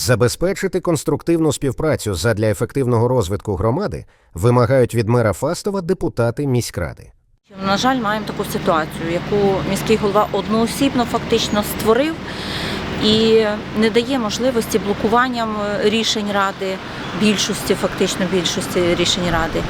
Забезпечити конструктивну співпрацю задля ефективного розвитку громади вимагають від мера Фастова депутати міськради. На жаль, маємо таку ситуацію, яку міський голова одноосібно фактично створив і не дає можливості блокуванням рішень ради, більшості, фактично більшості рішень ради,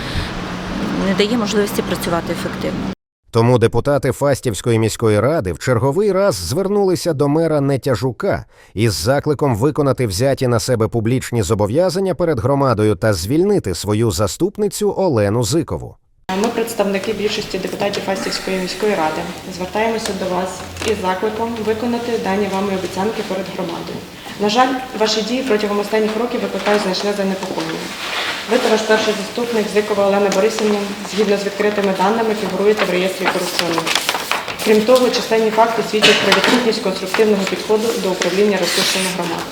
не дає можливості працювати ефективно. Тому депутати Фастівської міської ради в черговий раз звернулися до мера Нетяжука із закликом виконати взяті на себе публічні зобов'язання перед громадою та звільнити свою заступницю Олену Зикову. Ми, представники більшості депутатів Фастівської міської ради, звертаємося до вас із закликом виконати дані вами обіцянки перед громадою. На жаль, ваші дії протягом останніх років викликають значне занепокоєння. Ви та перший заступник Зикова Олена Борисівна, згідно з відкритими даними, фігуруєте в реєстрі корупціонерів. Крім того, численні факти свідчать про відсутність конструктивного підходу до управління ресурсами громади.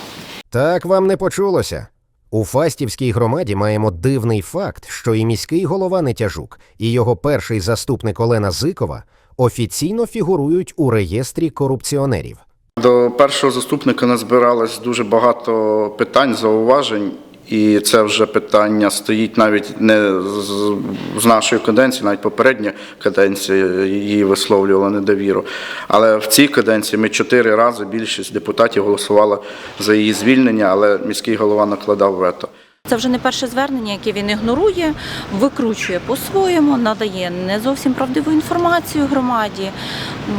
Так вам не почулося. У Фастівській громаді маємо дивний факт, що і міський голова Нетяжук, і його перший заступник Олена Зикова офіційно фігурують у реєстрі корупціонерів. До першого заступника назбиралось дуже багато питань, зауважень, і це вже питання стоїть навіть не з, нашої каденції, навіть попередня каденція її висловлювала недовіру. Але в цій каденції ми чотири рази більшість депутатів голосувала за її звільнення, але міський голова накладав вето. Це вже не перше звернення, яке він ігнорує, викручує по-своєму, надає не зовсім правдиву інформацію громаді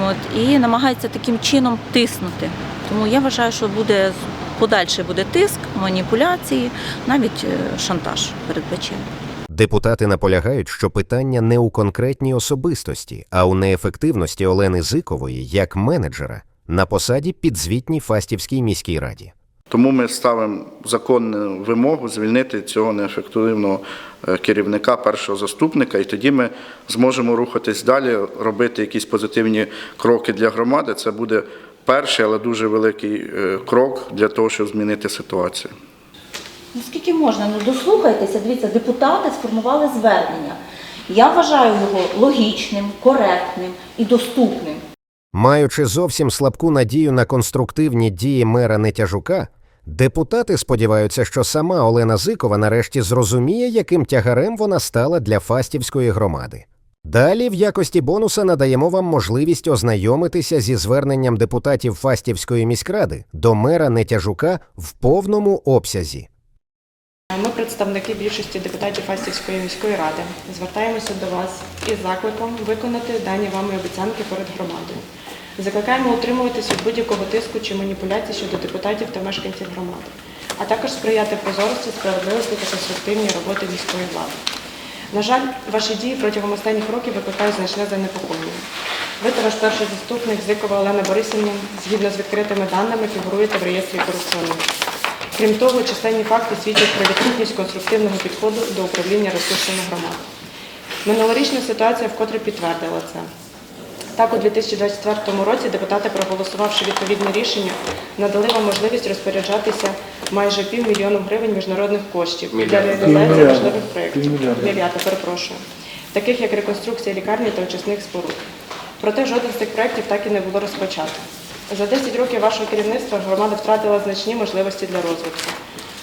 от, і намагається таким чином тиснути. Тому я вважаю, що буде подальше буде тиск, маніпуляції, навіть е, шантаж передбачений. Депутати наполягають, що питання не у конкретній особистості, а у неефективності Олени Зикової як менеджера на посаді підзвітній Фастівській міській раді. Тому ми ставимо законну вимогу звільнити цього неефективного е, керівника, першого заступника, і тоді ми зможемо рухатись далі, робити якісь позитивні кроки для громади. Це буде перший, але дуже великий е, крок для того, щоб змінити ситуацію. Ну скільки можна? Ну дослухайтеся, дивіться, депутати сформували звернення. Я вважаю його логічним, коректним і доступним. Маючи зовсім слабку надію на конструктивні дії мера Нетяжука, депутати сподіваються, що сама Олена Зикова нарешті зрозуміє, яким тягарем вона стала для Фастівської громади. Далі в якості бонуса надаємо вам можливість ознайомитися зі зверненням депутатів Фастівської міськради до мера Нетяжука в повному обсязі. Ми, представники більшості депутатів Фастівської міської ради, звертаємося до вас із закликом виконати дані вами обіцянки перед громадою. Закликаємо утримуватись від будь-якого тиску чи маніпуляцій щодо депутатів та мешканців громади, а також сприяти прозорості, справедливості та конструктивній роботи міської влади. На жаль, ваші дії протягом останніх років викликають значне занепокоєння. Ви та ваш перший заступник Зикова Олена Борисівна, згідно з відкритими даними, фігуруєте в реєстрі корупціонерів. Крім того, численні факти свідчать про відсутність конструктивного підходу до управління ресурсами громад. Минулорічна ситуація вкотре підтвердила це. Так, у 2024 році депутати, проголосувавши відповідне рішення, надали вам можливість розпоряджатися майже півмільйону гривень міжнародних коштів для реалізації важливих проєктів. Мільярда, перепрошую. Таких як реконструкція лікарні та очисних споруд. Проте жоден з цих проєктів так і не було розпочато. За 10 років вашого керівництва громада втратила значні можливості для розвитку.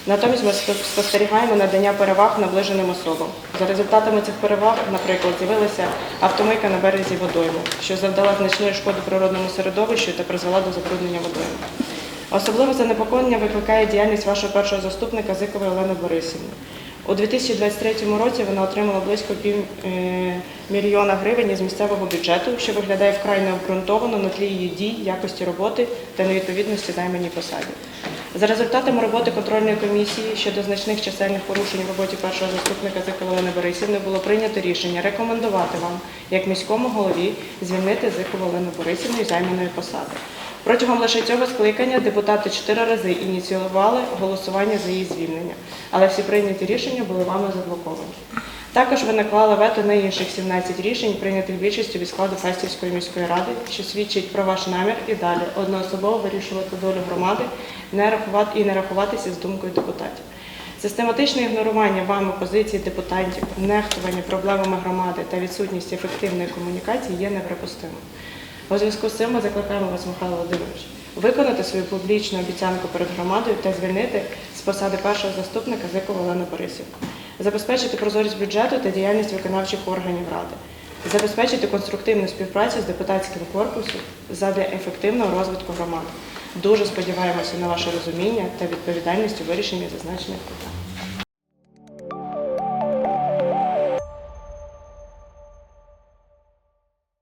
Натомість ми спостерігаємо надання переваг наближеним особам. За результатами цих переваг, наприклад, з'явилася автомийка на березі водойму, що завдала значної шкоди природному середовищу та призвела до забруднення водойми. Особливе занепокоєння викликає діяльність вашого першого заступника Зикової Олени Борисівни. У 2023 році вона отримала близько пів е, мільйона гривень із місцевого бюджету, що виглядає вкрай необґрунтовано на тлі її дій, якості роботи та невідповідності займаній посаді. За результатами роботи контрольної комісії щодо значних чисельних порушень в роботі першого заступника Зикової Борисівни було прийнято рішення рекомендувати вам, як міському голові, звільнити Зикову Олену Борисівну із займаної посади. Протягом лише цього скликання депутати чотири рази ініціювали голосування за її звільнення, але всі прийняті рішення були вами заблоковані. Також ви наклали вето на інших 17 рішень, прийнятих більшістю від складу Фастівської міської ради, що свідчить про ваш намір і далі одноособово вирішувати долю громади не рахувати і не рахуватися з думкою депутатів. Систематичне ігнорування вами позиції депутатів, нехтування проблемами громади та відсутність ефективної комунікації є неприпустимим. У зв'язку з цим ми закликаємо вас, Михайло Володимирович, виконати свою публічну обіцянку перед громадою та звільнити з посади першого заступника Зикову Олену Борисівну, забезпечити прозорість бюджету та діяльність виконавчих органів ради, забезпечити конструктивну співпрацю з депутатським корпусом задля ефективного розвитку громади. Дуже сподіваємося на ваше розуміння та відповідальність у вирішенні зазначених питань.